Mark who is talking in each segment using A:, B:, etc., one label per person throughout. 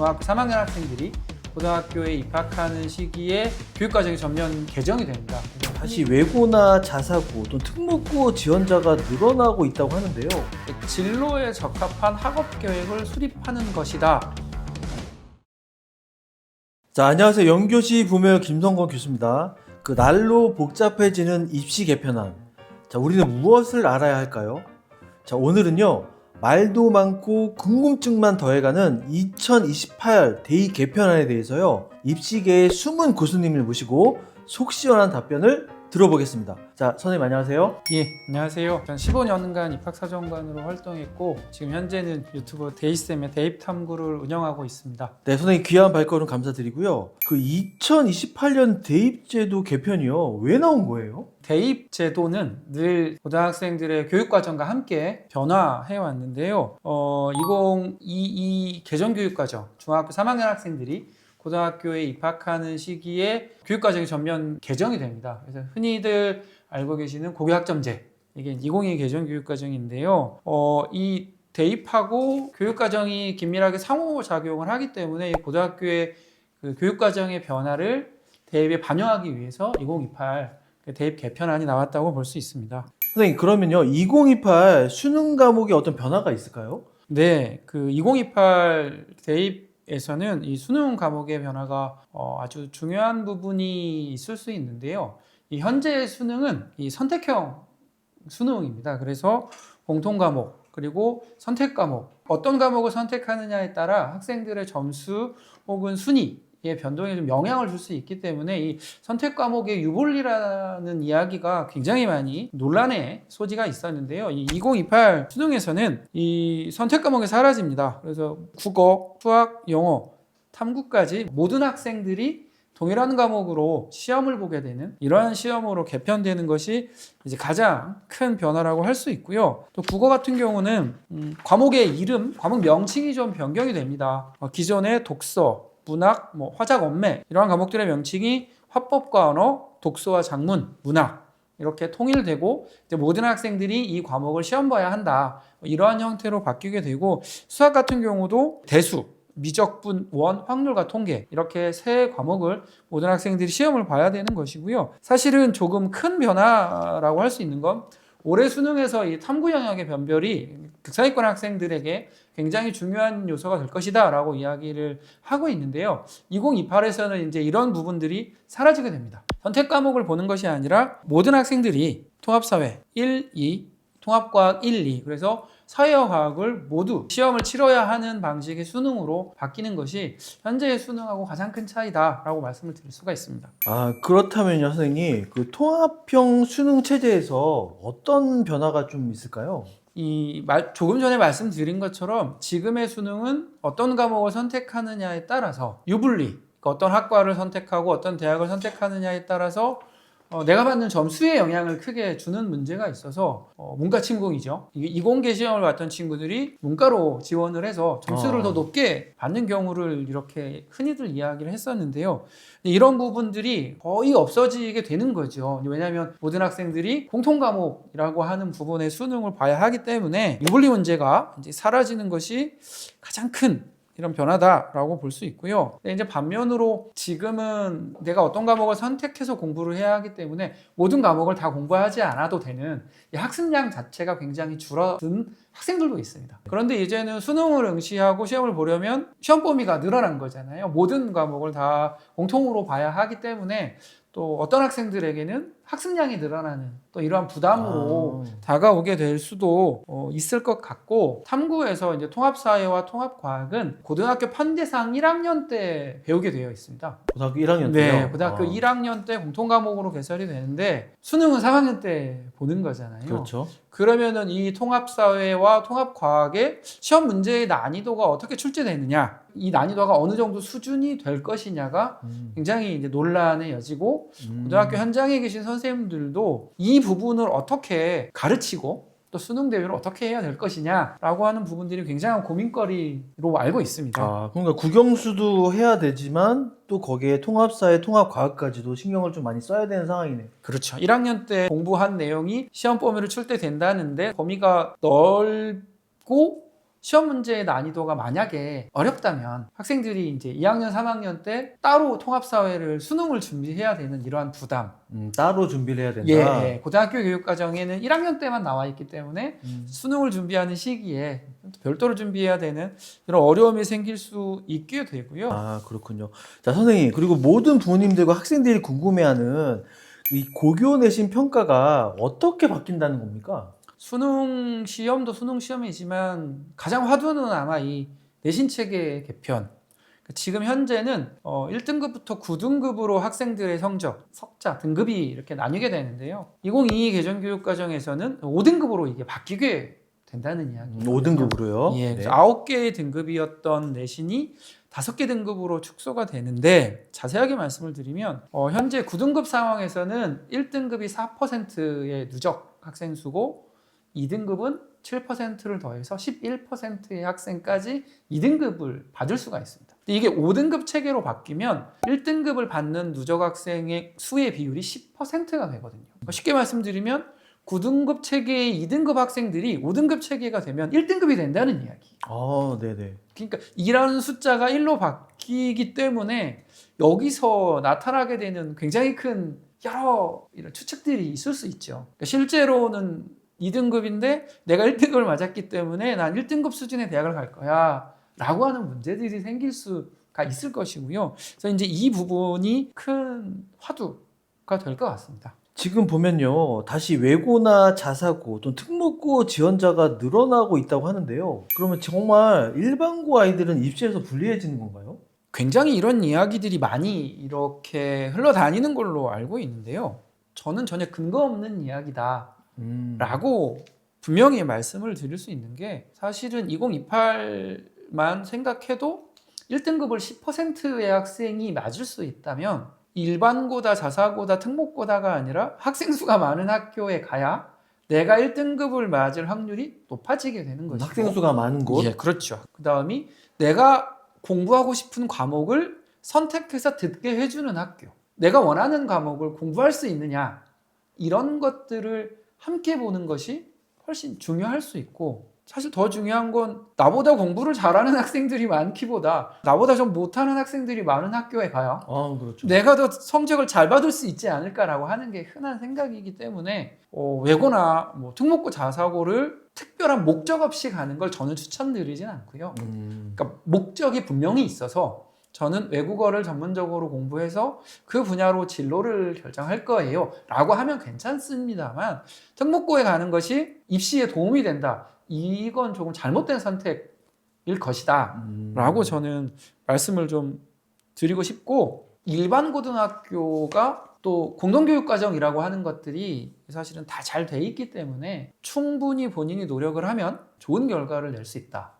A: 중학교 3학년 학생들이 고등학교에 입학하는 시기에 교육과정이 전면 개정이 됩니다.
B: 다시 외고나 자사고 또 특목고 지원자가 늘어나고 있다고 하는데요.
A: 진로에 적합한 학업 계획을 수립하는 것이다.
B: 자, 안녕하세요. 영교시 부묘 김성건 교수입니다. 그 날로 복잡해지는 입시 개편안. 자, 우리는 무엇을 알아야 할까요? 자, 오늘은요. 말도 많고 궁금증만 더해가는 2028 대입 개편안에 대해서요. 입시계의 숨은 교수님을 모시고 속 시원한 답변을 들어보겠습니다. 자, 선생님 안녕하세요.
A: 예, 안녕하세요. 전 15년간 입학사정관으로 활동했고 지금 현재는 유튜브 데이쌤의 대입 탐구를 운영하고 있습니다.
B: 네, 선생님 귀한 발걸음 감사드리고요. 그 2028년 대입제도 개편이요. 왜 나온 거예요?
A: 대입 제도는 늘 고등학생들의 교육과정과 함께 변화해 왔는데요. 어, 2022 개정교육과정 중학교 3학년 학생들이 고등학교에 입학하는 시기에 교육과정이 전면 개정이 됩니다. 그래서 흔히들 알고 계시는 고교학점제 이게 2022 개정 교육과정인데요. 어, 이 대입하고 교육과정이 긴밀하게 상호작용을 하기 때문에 이 고등학교의 그 교육과정의 변화를 대입에 반영하기 위해서 2028 대입 개편안이 나왔다고 볼 수 있습니다.
B: 선생님 그러면요 2028 수능 과목에 어떤 변화가 있을까요?
A: 네, 그 2028 대입 에서는 이 수능 과목의 변화가 어, 아주 중요한 부분이 있을 수 있는데요. 이 현재 수능은 이 선택형 수능입니다. 그래서 공통 과목 그리고 선택 과목 어떤 과목을 선택하느냐에 따라 학생들의 점수 혹은 순위 의 변동에 좀 영향을 줄 수 있기 때문에 이 선택 과목의 유불리라는 이야기가 굉장히 많이 논란의 소지가 있었는데요. 이 2028 수능에서는 이 선택 과목이 사라집니다. 그래서 국어, 수학, 영어, 탐구까지 모든 학생들이 동일한 과목으로 시험을 보게 되는 이러한 시험으로 개편되는 것이 이제 가장 큰 변화라고 할 수 있고요. 또 국어 같은 경우는 음, 과목의 이름, 과목 명칭이 좀 변경이 됩니다. 어, 기존의 독서, 문학, 뭐 화작, 언매 이러한 과목들의 명칭이 화법과 언어, 독서와 작문, 문학 이렇게 통일되고 모든 학생들이 이 과목을 시험 봐야 한다. 뭐 이러한 형태로 바뀌게 되고 수학 같은 경우도 대수, 미적분, 원, 확률과 통계 이렇게 세 과목을 모든 학생들이 시험을 봐야 되는 것이고요. 사실은 조금 큰 변화라고 할 수 있는 건 올해 수능에서 이 탐구 영역의 변별이 극상위권 학생들에게 굉장히 중요한 요소가 될 것이다라고 이야기를 하고 있는데요. 2028에서는 이제 이런 부분들이 사라지게 됩니다. 선택 과목을 보는 것이 아니라 모든 학생들이 통합사회 1, 2, 통합과학 1, 2 그래서 사회와 과학을 모두 시험을 치러야 하는 방식의 수능으로 바뀌는 것이 현재의 수능하고 가장 큰 차이다라고 말씀을 드릴 수가 있습니다.
B: 아 그렇다면요 선생님 그 통합형 수능 체제에서 어떤 변화가 좀 있을까요?
A: 이 말, 조금 전에 말씀드린 것처럼 지금의 수능은 어떤 과목을 선택하느냐에 따라서 유불리 그러니까 어떤 학과를 선택하고 어떤 대학을 선택하느냐에 따라서 어, 내가 받는 점수에 영향을 크게 주는 문제가 있어서 어, 문과 침공이죠. 이게 이공계 시험을 봤던 친구들이 문과로 지원을 해서 점수를
B: 아.
A: 더 높게 받는 경우를 이렇게 흔히들 이야기를 했었는데요. 이런 부분들이 거의 없어지게 되는 거죠. 왜냐하면 모든 학생들이 공통 과목이라고 하는 부분의 수능을 봐야 하기 때문에 유불리 문제가 이제 사라지는 것이 가장 큰 이런 변화다라고 볼 수 있고요. 이제 반면으로 지금은 내가 어떤 과목을 선택해서 공부를 해야 하기 때문에 모든 과목을 다 공부하지 않아도 되는 이 학습량 자체가 굉장히 줄어든 학생들도 있습니다. 그런데 이제는 수능을 응시하고 시험을 보려면 시험 범위가 늘어난 거잖아요. 모든 과목을 다 공통으로 봐야 하기 때문에 또 어떤 학생들에게는 학습량이 늘어나는 또 이러한 부담으로
B: 아.
A: 다가오게 될 수도 어, 있을 것 같고 탐구에서 이제 통합사회와 통합과학은 고등학교 편대상 1학년 때 배우게 되어 있습니다.
B: 고등학교 1학년 때요?
A: 네, 고등학교
B: 아,
A: 1학년 때 공통 과목으로 개설이 되는데 수능은 3학년 때 보는 거잖아요.
B: 그렇죠.
A: 그러면은 이 통합사회와 통합과학의 시험 문제의 난이도가 어떻게 출제되느냐, 이 난이도가 어느 정도 수준이 될 것이냐가
B: 음.
A: 굉장히 이제 논란의 여지고
B: 음.
A: 고등학교 현장에 계신 선생님들도 이 부분을 어떻게 가르치고 또 수능 대회를 어떻게 해야 될 것이냐라고 하는 부분들이 굉장한 고민거리로 알고 있습니다.
B: 아 그러니까 국영수도 해야 되지만 또 거기에 통합사회 통합과학까지도 신경을 좀 많이 써야 되는 상황이네요.
A: 그렇죠. 1학년 때 공부한 내용이 시험 범위를 출제된다는데 범위가 넓고 시험 문제의 난이도가 만약에 어렵다면 학생들이 이제 2학년, 3학년 때 따로 통합사회를 수능을 준비해야 되는 이러한 부담.
B: 음, 따로 준비를 해야 된다.
A: 예, 예. 고등학교 교육과정에는 1학년 때만 나와 있기 때문에
B: 음.
A: 수능을 준비하는 시기에 별도로 준비해야 되는 이런 어려움이 생길 수 있게 되고요.
B: 아 그렇군요. 자 선생님 그리고 모든 부모님들과 학생들이 궁금해하는 이 고교 내신 평가가 어떻게 바뀐다는 겁니까?
A: 수능 시험도 수능 시험이지만 가장 화두는 아마 이 내신 체계 개편. 그러니까 지금 현재는 어 1등급부터 9등급으로 학생들의 성적, 석자, 등급이 이렇게 나뉘게 되는데요. 2022 개정 교육 과정에서는 5등급으로 이게 바뀌게 된다는 이야기.
B: 5등급으로요.
A: 예,
B: 네.
A: 그래서 아홉 개의 등급이었던 내신이 다섯 개 등급으로 축소가 되는데 자세하게 말씀을 드리면 어, 현재 9등급 상황에서는 1등급이 4%의 누적 학생 수고 2등급은 7%를 더해서 11%의 학생까지 2등급을 받을 수가 있습니다. 이게 5등급 체계로 바뀌면 1등급을 받는 누적 학생의 수의 비율이 10%가 되거든요. 쉽게 말씀드리면 9등급 체계의 2등급 학생들이 5등급 체계가 되면 1등급이 된다는 이야기.
B: 아 네네.
A: 그러니까 이라는 숫자가 1로 바뀌기 때문에 여기서 나타나게 되는 굉장히 큰 여러 이런 추측들이 있을 수 있죠. 그러니까 실제로는 2등급인데 내가 1등급을 맞았기 때문에 난 1등급 수준의 대학을 갈 거야. 라고 하는 문제들이 생길 수가 있을 것이고요. 그래서 이제 이 부분이 큰 화두가 될 것 같습니다.
B: 지금 보면요 다시 외고나 자사고 또는 특목고 지원자가 늘어나고 있다고 하는데요. 그러면 정말 일반고 아이들은 입시에서 불리해지는 건가요?
A: 굉장히 이런 이야기들이 많이 이렇게 흘러다니는 걸로 알고 있는데요. 저는 전혀 근거 없는 이야기다.
B: 음.
A: 라고 분명히 말씀을 드릴 수 있는 게 사실은 2028만 생각해도 1등급을 10%의 학생이 맞을 수 있다면 일반고다 자사고다 특목고다가 아니라 학생 수가 많은 학교에 가야 내가 1등급을 맞을 확률이 높아지게 되는 것이고
B: 학생 수가 많은 곳.
A: 예, 그렇죠. 그다음이 내가 공부하고 싶은 과목을 선택해서 듣게 해주는 학교. 내가 원하는 과목을 공부할 수 있느냐 이런 것들을 함께 보는 것이 훨씬 중요할 수 있고 사실 더 중요한 건 나보다 공부를 잘하는 학생들이 많기보다 나보다 좀 못하는 학생들이 많은 학교에 가야
B: 아 그렇죠.
A: 내가 더 성적을 잘 받을 수 있지 않을까라고 하는 게 흔한 생각이기 때문에 어, 외고나 뭐 특목고 자사고를 특별한 목적 없이 가는 걸 저는 추천드리진 않고요.
B: 음.
A: 그러니까 목적이 분명히 있어서 저는 외국어를 전문적으로 공부해서 그 분야로 진로를 결정할 거예요. 라고 하면 괜찮습니다만 특목고에 가는 것이 입시에 도움이 된다. 이건 조금 잘못된 선택일 것이다.
B: 음.
A: 라고 저는 말씀을 좀 드리고 싶고 일반 고등학교가 또 공동교육과정이라고 하는 것들이 사실은 다 잘 돼 있기 때문에 충분히 본인이 노력을 하면 좋은 결과를 낼 수 있다.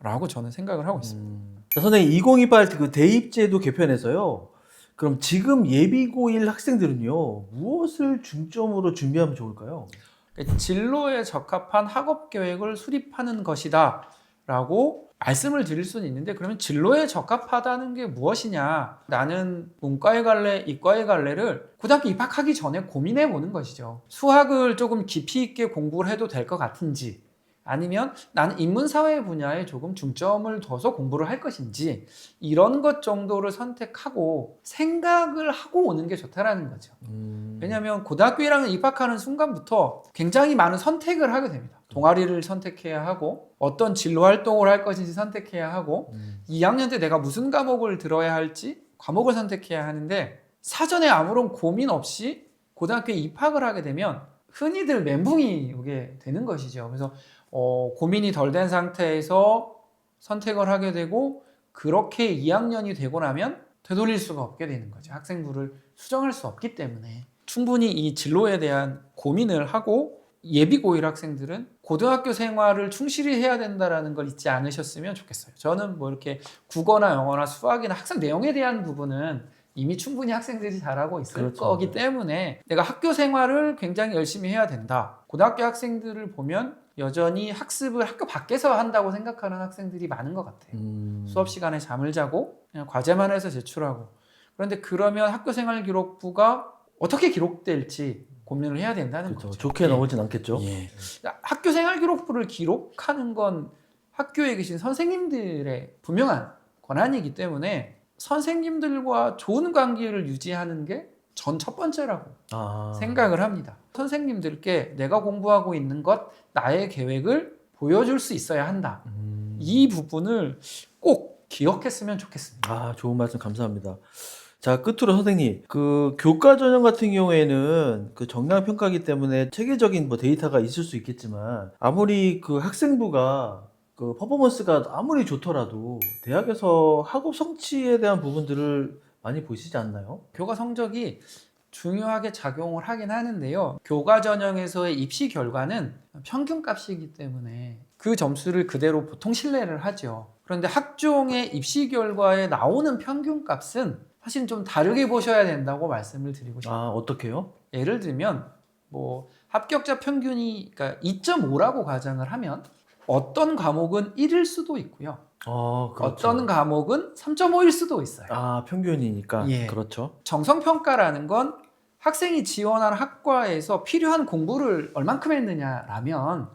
A: 라고 저는 생각을 하고 있습니다.
B: 음. 자, 선생님 2028 그 대입제도 개편에서요. 그럼 지금 예비고1 학생들은요 무엇을 중점으로 준비하면 좋을까요?
A: 그러니까 진로에 적합한 학업 계획을 수립하는 것이다. 라고 말씀을 드릴 수는 있는데 그러면 진로에 적합하다는 게 무엇이냐? 나는 문과에 갈래, 이과에 갈래를 고등학교 입학하기 전에 고민해 보는 것이죠. 수학을 조금 깊이 있게 공부를 해도 될 것 같은지 아니면 나는 인문사회 분야에 조금 중점을 둬서 공부를 할 것인지 이런 것 정도를 선택하고 생각을 하고 오는 게 좋다라는 거죠.
B: 음.
A: 왜냐하면 고등학교 1학년 입학하는 순간부터 굉장히 많은 선택을 하게 됩니다. 동아리를 선택해야 하고 어떤 진로 활동을 할 것인지 선택해야 하고
B: 음.
A: 2학년 때 내가 무슨 과목을 들어야 할지 과목을 선택해야 하는데 사전에 아무런 고민 없이 고등학교에 입학을 하게 되면 흔히들 멘붕이 오게 되는 것이죠. 그래서 어, 고민이 덜 된 상태에서 선택을 하게 되고 그렇게 2학년이 되고 나면 되돌릴 수가 없게 되는 거죠. 학생부를 수정할 수 없기 때문에 충분히 이 진로에 대한 고민을 하고 예비 고1 학생들은 고등학교 생활을 충실히 해야 된다라는 걸 잊지 않으셨으면 좋겠어요. 저는 뭐 이렇게 국어나 영어나 수학이나 학생 내용에 대한 부분은 이미 충분히 학생들이 잘하고 있을
B: 그렇죠.
A: 거기 때문에 내가 학교 생활을 굉장히 열심히 해야 된다. 고등학교 학생들을 보면 여전히 학습을 학교 밖에서 한다고 생각하는 학생들이 많은 것 같아요.
B: 음.
A: 수업 시간에 잠을 자고 그냥 과제만 해서 제출하고 그런데 그러면 학교 생활 기록부가 어떻게 기록될지 고민을 해야 된다는
B: 그렇죠.
A: 거죠.
B: 좋게
A: 예.
B: 나오진 않겠죠.
A: 예. 학교 생활 기록부를 기록하는 건 학교에 계신 선생님들의 분명한 권한이기 때문에 선생님들과 좋은 관계를 유지하는 게 전 첫 번째라고
B: 아.
A: 생각을 합니다. 선생님들께 내가 공부하고 있는 것, 나의 계획을 보여줄 수 있어야 한다.
B: 음.
A: 이 부분을 꼭 기억했으면 좋겠습니다.
B: 아, 좋은 말씀 감사합니다. 자, 끝으로 선생님, 그 교과 전형 같은 경우에는 그 정량 평가기 때문에 체계적인 뭐 데이터가 있을 수 있겠지만 아무리 그 학생부가 그 퍼포먼스가 아무리 좋더라도 대학에서 학업 성취에 대한 부분들을 많이 보시지 않나요?
A: 교과 성적이 중요하게 작용을 하긴 하는데요. 교과 전형에서의 입시 결과는 평균 값이기 때문에 그 점수를 그대로 보통 신뢰를 하죠. 그런데 학종의 입시 결과에 나오는 평균 값은 사실 좀 다르게 보셔야 된다고 말씀을 드리고 싶습니다.
B: 아, 어떻게요?
A: 예를 들면 뭐 합격자 평균이 그러니까 2.5라고 가정을 하면 어떤 과목은 1일 수도 있고요.
B: 아, 그렇죠.
A: 어떤 과목은 3.5일 수도 있어요.
B: 아, 평균이니까.
A: 예.
B: 그렇죠.
A: 정성평가라는 건 학생이 지원한 학과에서 필요한 공부를 얼만큼 했느냐라면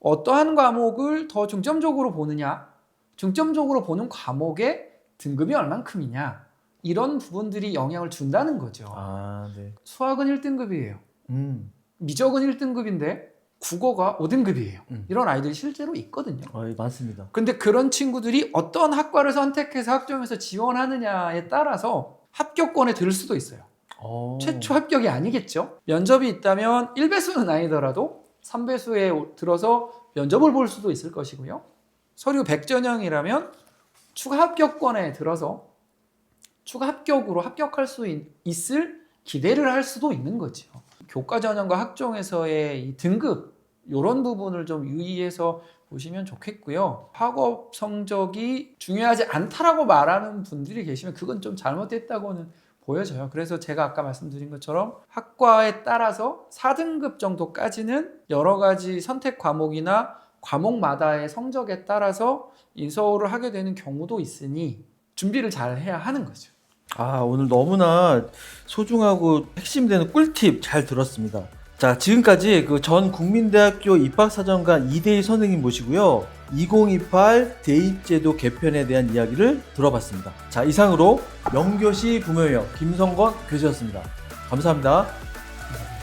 A: 어떠한 과목을 더 중점적으로 보느냐, 중점적으로 보는 과목의 등급이 얼만큼이냐 이런 부분들이 영향을 준다는 거죠.
B: 아, 네.
A: 수학은 1등급이에요.
B: 음.
A: 미적은 1등급인데 국어가 5등급이에요.
B: 음.
A: 이런 아이들이 실제로 있거든요.
B: 아, 예, 많습니다.
A: 근데 그런 친구들이 어떤 학과를 선택해서 학점에서 지원하느냐에 따라서 합격권에 들 수도 있어요.
B: 어.
A: 최초 합격이 아니겠죠. 면접이 있다면 1배수는 아니더라도 3배수에 들어서 면접을 볼 수도 있을 것이고요. 서류 100전형이라면 추가 합격권에 들어서 추가 합격으로 합격할 수 있- 있을 기대를 할 수도 있는 거죠. 교과 전형과 학종에서의 이 등급 이런 부분을 좀 유의해서 보시면 좋겠고요. 학업 성적이 중요하지 않다라고 말하는 분들이 계시면 그건 좀 잘못됐다고는 보여져요. 그래서 제가 아까 말씀드린 것처럼 학과에 따라서 4등급 정도까지는 여러 가지 선택 과목이나 과목마다의 성적에 따라서 인서울을 하게 되는 경우도 있으니 준비를 잘 해야 하는 거죠.
B: 아, 오늘 너무나 소중하고 핵심되는 꿀팁 잘 들었습니다. 자, 지금까지 그 전 국민대학교 입학사정관 이대희 선생님 모시고요. 2028 대입제도 개편에 대한 이야기를 들어봤습니다. 자, 이상으로 명교시 부모역 김성건 교수였습니다. 감사합니다.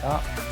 A: 감사합니다.